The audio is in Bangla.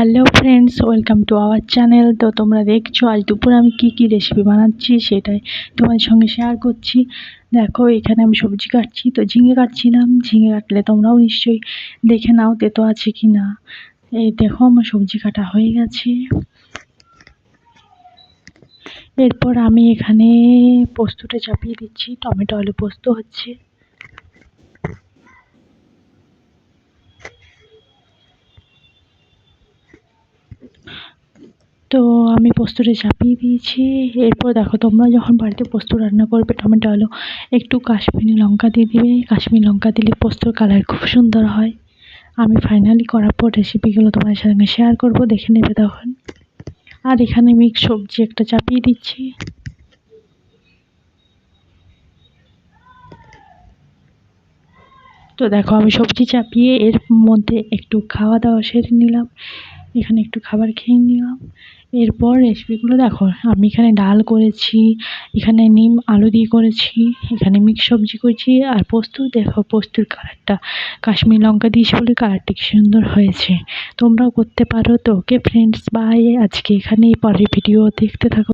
Hello friends welcome to our channel তো তোমরা দেখছ, আজ দুপুরে আমি কি কি রেসিপি বানাচ্ছি সেটাই তোমাদের সঙ্গে শেয়ার করছি। দেখো, এখানে আমি সবজি কাটছি, তো ঝিঙে কাটছিলাম। ঝিঙে কাটলে তোমরাও নিশ্চয়ই দেখে নাও তেতো আছে কি না এই দেখো, আমার সবজি কাটা হয়ে গেছে। এরপর আমি এখানে পোস্তটা চাপিয়ে দিচ্ছি, টমেটো আলু পোস্ত হচ্ছে। তো আমি পোস্তটা চাপিয়ে দিয়েছি। এরপর দেখো তোমরা যখন বাড়িতে পোস্ত রান্না করবে, টমেটো, আলু, একটু কাশ্মীরি লঙ্কা দিয়ে দিবে। কাশ্মীরি লঙ্কা দিলে পোস্তর কালার খুব সুন্দর হয়। আমি ফাইনালি করার পর রেসিপিগুলো তোমাদের সঙ্গে শেয়ার করব, দেখে নেবে তখন। আর এখানে মিক্স সবজি একটা চাপিয়ে দিচ্ছি। তো দেখো আমি সবজি চাপিয়ে এর মধ্যে একটু খাওয়া দাওয়া সেরে নিলাম। এখানে একটু খাবার খেয়ে নিলাম। এরপর রেসিপিগুলো দেখো, আমি এখানে ডাল করেছি, এখানে নিম আলু দিয়ে করেছি, এখানে মিক্স সবজি করেছি, আর পোস্ত দেখো, পোস্তর কালারটা কাশ্মীর লঙ্কা দিয়েছি বলে কালারটা কি সুন্দর হয়েছে। তোমরাও করতে পারো তো। ওকে ফ্রেন্ডস বাই আজকে এখানেই পরের ভিডিও দেখতে থাকো।